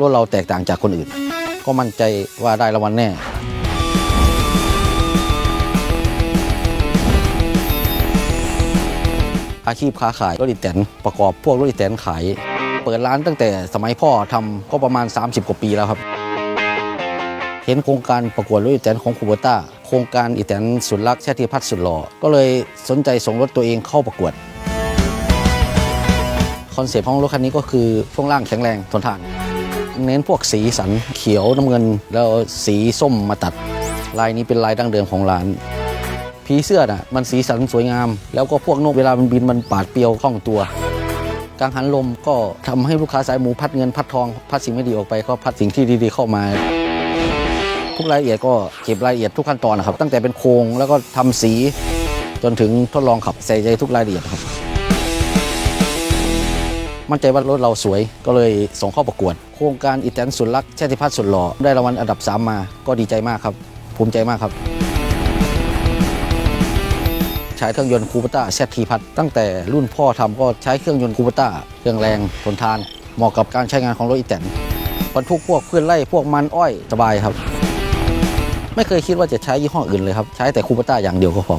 รถเราแตกต่างจากคนอื่น ก็มั่นใจว่าได้รางวัลแน่ อาชีพค้าขายรถอีแตนประกอบพวกรถอีแตนขาย เปิดร้านตั้งแต่สมัยพ่อทำก็ประมาณ 30 กว่าปีแล้วครับ เห็นโครงการประกวดรถอีแตนของคูเบต้าโครงการอีแตนสุดรักแชติพัฒน์สุดหล่อก็เลยสนใจส่งรถตัวเองเข้าประกวดคอนเซปต์ของรถคันนี้ก็คือช่วงล่างแข็งแรงทนทาน เน้นพวกสีสันเขียวน้ำเงิน แล้วสีส้มมาตัด ลายนี้เป็นลายดั้งเดิมของร้านผีเสื้อน่ะมันสีสันสวยงาม แล้วก็พวกนกเวลามันบินมันปาดเปรียวคล่องตัวกังหันลมก็ทำให้ลูกค้าสายหมูพัดเงินพัดทอง พัดสิ่งไม่ดีออกไปก็พัดสิ่งที่ดีๆเข้ามา ทุกรายละเอียดก็เก็บรายละเอียดทุกขั้นตอนนะครับ ตั้งแต่เป็นโครงแล้วก็ทำสีจนถึงทดลองขับใส่ใจทุกรายละเอียดครับ มั่นใจว่ารถเราสวยก็เลยส่งเข้าประกวด โครงการอีแตนสุดรักชาติพัฒน์สุดหล่อได้รางวัลอันดับ 3 มา ก็ดีใจมากครับ ภูมิใจมากครับ ใช้เครื่องยนต์คูปต้าแซทีพัทตั้งแต่รุ่นพ่อทำก็ใช้เครื่องยนต์คูปต้าเครื่องแรงทนทาน เหมาะกับการใช้งานของรถอีแตนบรรทุกพวกพืชไร่พวกมันอ้อยสบายครับ ไม่เคยคิดว่าจะใช้ยี่ห้ออื่นเลยครับ ใช้แต่คูปต้าอย่างเดียวก็พอ